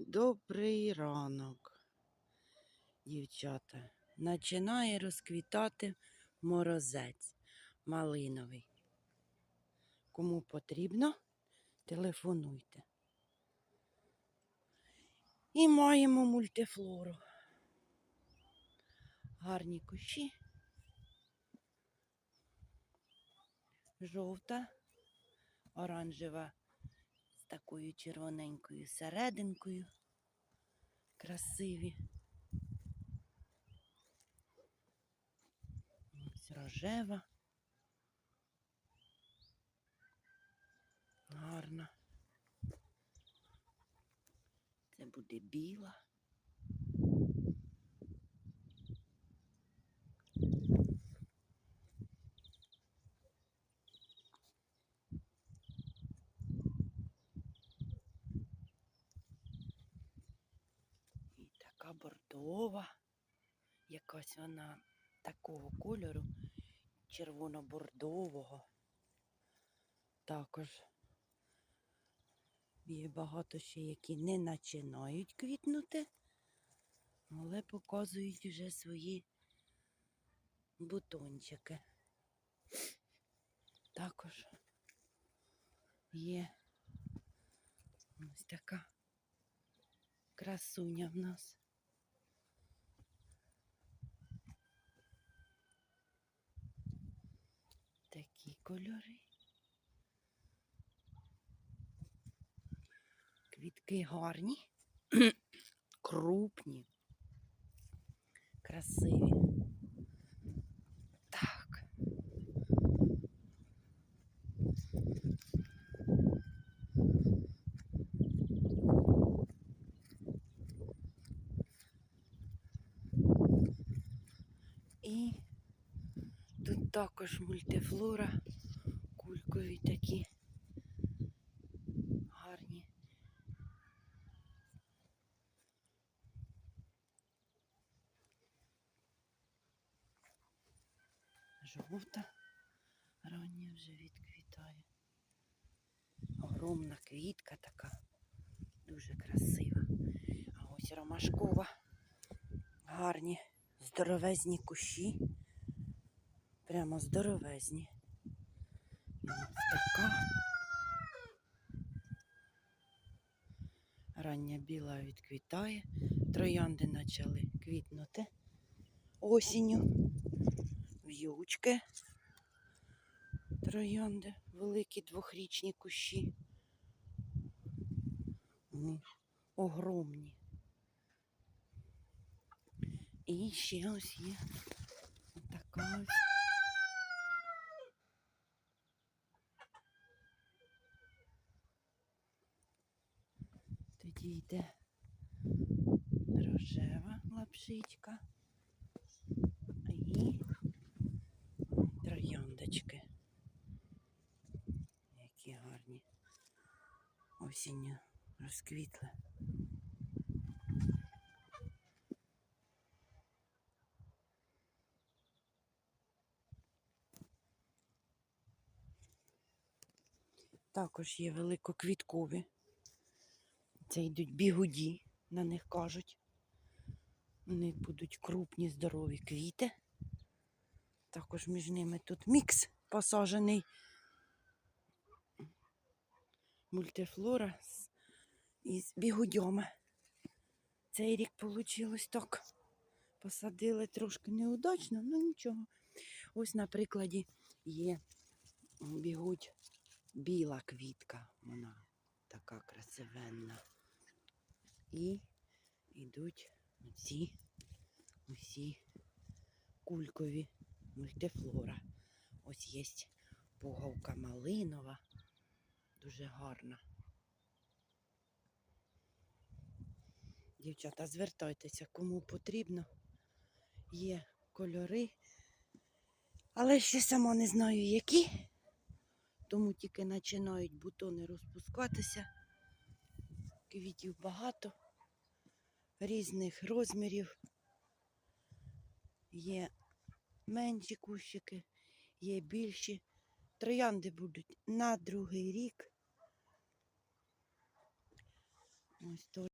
Добрий ранок, дівчата. Починає розквітати морозець малиновий. Кому потрібно, телефонуйте. І маємо мультифлору. Гарні кущі. Жовта, оранжева такою червоненькою серединкою. Красиві. Ось рожева. Гарна. Це буде біла. І така бордова. Якась вона такого кольору червоно-бордового. Також є багато ще, які не починають квітнути, але показують вже свої бутончики. Також є ось така красуня в нас. Такі кольори. Квітки гарні, крупні, красиві. Так. І тут також мультифлора, кулькові такі гарні. Жовта рання вже відквітає. Огромна квітка така, дуже красива. А ось ромашкова. Гарні, здоровезні кущі. Прямо здоровезні. Така. Рання біла відквітає. Троянди почали квітнути осінню. В'ючки. Троянди, великі двохрічні кущі. Огромні. І ще ось є така ось. Тоді йде рожева лапшичка і трояндочки. Які гарні осінню розквітли. Також є великоквіткові. Це йдуть бігуді, на них кажуть. Вони будуть крупні, здорові квіти. Також між ними тут мікс посаджений. Мультифлора із бігудьоми. Цей рік вийшло так. Посадили трошки неудачно, ну нічого. Ось на прикладі є бігуть біла квітка. Вона така красивенна. І йдуть ці усі кулькові мультифлора. Ось є пуговка малинова, дуже гарна. Дівчата, звертайтеся, кому потрібно. Є кольори, але ще сама не знаю, які, тому тільки починають бутони розпускатися. Квітів багато, різних розмірів. Є менші кущики, є більші. Троянди будуть на другий рік. Ось то